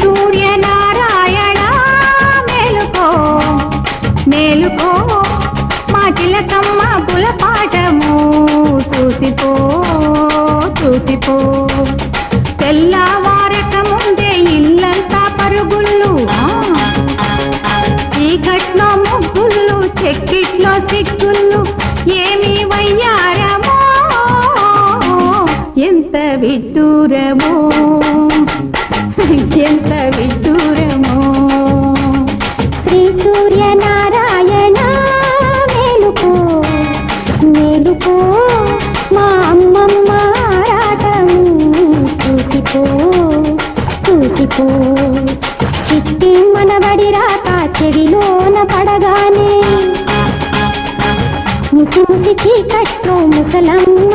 సూర్యనారాయణ మేలుకో మేలుకో మా తిలకమ్మ పులపాఠము చూసిపో చూసిపో. తెల్లవారక ముందే ఇల్లంతా పరుగుళ్ళు చీకట్లో ముగ్గుళ్ళు చెక్కిట్లో సిగ్గుళ్ళు ఏమి వయ్యారమో? ఎంత విడ్డూరమో? ఎంత విడ్డూరమో. శ్రీ సూర్యనారాయణ మేలుకో మేలుకో మా అమ్మమ్మ రాటం చూసిపో చూసిపో. చిట్టి మనబడి రాక చెవిలోన పడగానే ముసి ముసి చీకట్లో ముసలమ్మ